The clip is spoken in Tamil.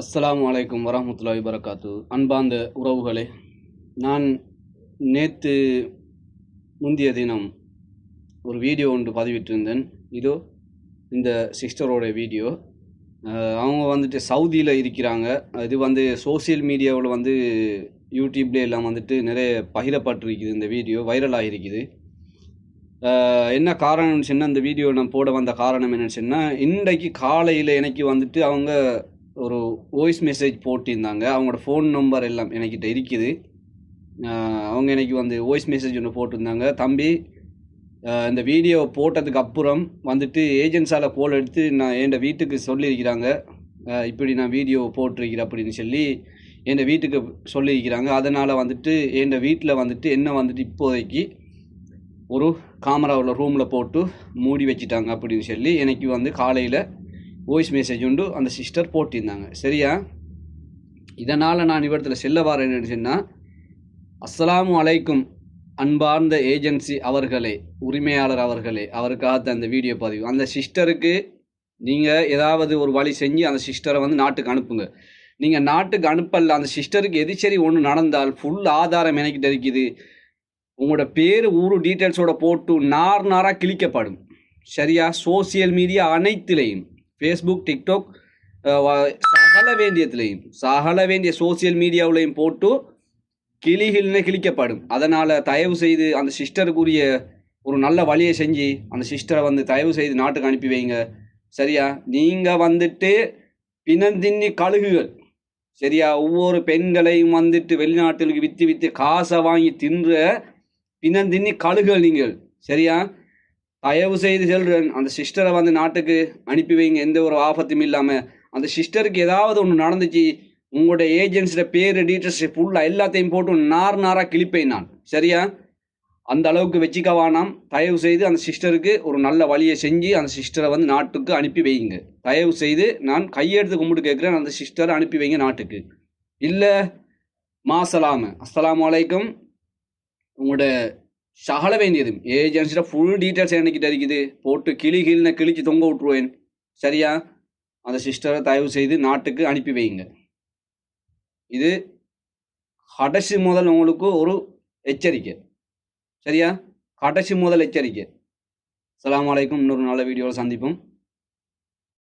அஸ்லாம் அலைக்கும் வரஹ்மத்துல்லாஹி வரகாத்து அன்பார்ந்த உறவுகளே நான் நேற்று முந்தைய தினம் ஒரு வீடியோ ஒன்று பதிவிட்டிருந்தேன். இதோ இந்த சிஸ்டரோட வீடியோ. அவங்க வந்துட்டு சவுதியில் இருக்கிறாங்க. இது வந்து சோஷியல் மீடியாவில் வந்து யூடியூப்ல எல்லாம் வந்துட்டு நிறைய பகிரப்பட்டிருக்குது இந்த வீடியோ வைரலாக இருக்குது என்ன காரணம்னு சொன்னால் இந்த வீடியோ நான் போட வந்த காரணம் என்னன்னு சொன்னால் இன்றைக்கு காலையில் எனக்கு வந்துட்டு அவங்க ஒரு வாய்ஸ் மெசேஜ் போட்டிருந்தாங்க. அவங்களோட ஃபோன் நம்பர் எல்லாம் என்கிட்ட இருக்குது. அவங்க எனக்கு வந்து வாய்ஸ் மெசேஜ் ஒன்று போட்டிருந்தாங்க. தம்பி இந்த வீடியோ போட்டதுக்கு அப்புறம் வந்துட்டு ஏஜென்ட்ஸால் கோல் எடுத்து நான் என் வீட்டுக்கு சொல்லியிருக்கிறாங்க. இப்படி நான் வீடியோ போட்டிருக்கிறேன் அப்படின்னு சொல்லி என் வீட்டுக்கு சொல்லியிருக்கிறாங்க. அதனால் வந்துட்டு என் வீட்டில் வந்துட்டு என்ன வந்துட்டு இப்போதைக்கு ஒரு காமராவில் ரூமில் போட்டு மூடி வச்சிட்டாங்க அப்படின்னு சொல்லி எனக்கு வந்து காலையில் வாய்ஸ் மெசேஜ் உண்டு. அந்த சிஸ்டர் போட்டிருந்தாங்க. சரியா? இதனால் நான் இவரத்தில் செல்ல வரேன்னு சொன்னால் அஸ்லாம் அலைக்கும் அன்பார்ந்த ஏஜென்சி அவர்களே உரிமையாளர் அவர்களே அவருக்காக அந்த வீடியோ பதிவு. அந்த சிஸ்டருக்கு நீங்கள் ஏதாவது ஒரு வழி செஞ்சு அந்த சிஸ்டரை வந்து நாட்டுக்கு அனுப்புங்க. நீங்கள் நாட்டுக்கு அனுப்பல அந்த சிஸ்டருக்கு எது சரி ஒன்று நடந்தால் ஃபுல் ஆதாரம் எனக்கிட்ட இருக்குது. உங்களோட பேர் ஊரு டீட்டெயில்ஸோட போட்டு நார் நாராக கிழிக்கப்படும். சரியா? சோசியல் மீடியா அனைத்துலேயும். ஃபேஸ்புக் டிக்டாக் சகல வேண்டியத்துலையும் சகல வேண்டிய சோசியல் மீடியாவிலையும் போட்டு கிளிகள்னு கிழிக்கப்படும் அதனால் தயவு செய்து அந்த சிஸ்டருக்குரிய ஒரு நல்ல வழியை செஞ்சு அந்த சிஸ்டரை வந்து தயவு செய்து நாட்டுக்கு அனுப்பி வைங்க சரியா நீங்கள் வந்துட்டு பிணந்தின்னி கழுகுகள் சரியா ஒவ்வொரு பெண்களையும் வந்துட்டு வெளிநாட்டுக்கு விற்று விற்று காசை வாங்கி தின்ற பிணந்தின்னி கழுகுகள் நீங்கள் சரியா தயவு செய்து சொல்கிறேன் அந்த சிஸ்டரை வந்து நாட்டுக்கு அனுப்பி வைங்க. எந்த ஒரு ஆபத்தும் இல்லாமல் அந்த சிஸ்டருக்கு ஏதாவது ஒன்று நடந்துச்சு உங்களோட ஏஜென்ஸியோட பேர் டீட்டெயில்ஸ் ஃபுல்லாக எல்லாத்தையும் போட்டு நார் நாராக கிழிப்பேன் நான். சரியா? அந்த அளவுக்கு வச்சுக்க வேணாம் தயவு செய்து அந்த சிஸ்டருக்கு ஒரு நல்ல வழியை செஞ்சு அந்த சிஸ்டரை வந்து நாட்டுக்கு அனுப்பி வைங்க தயவு செய்து நான் கையெடுத்து கும்பிட்டு கேட்குறேன். அந்த சிஸ்டரை அனுப்பி வைங்க நாட்டுக்கு. இல்லை மாசலாம. அஸ்ஸலாமு வலைக்கம் உங்களோட சகல வேண்டியதும். ஏஜென்சியோட ஃபுல் டீட்டெயில்ஸ் என்கிட்ட இருக்குது. போட்டு கிளி கிளின கிழிச்சு தொங்க விட்ருவேன் சரியா? அந்த சிஸ்டரை தயவு செய்து நாட்டுக்கு அனுப்பி வைங்க இது கடைசி முதல் உங்களுக்கு ஒரு எச்சரிக்கை. சரியா? கடைசி முதல் எச்சரிக்கை. அலாம் வலைக்கும் இன்னொரு நல்ல வீடியோவில் சந்திப்போம்.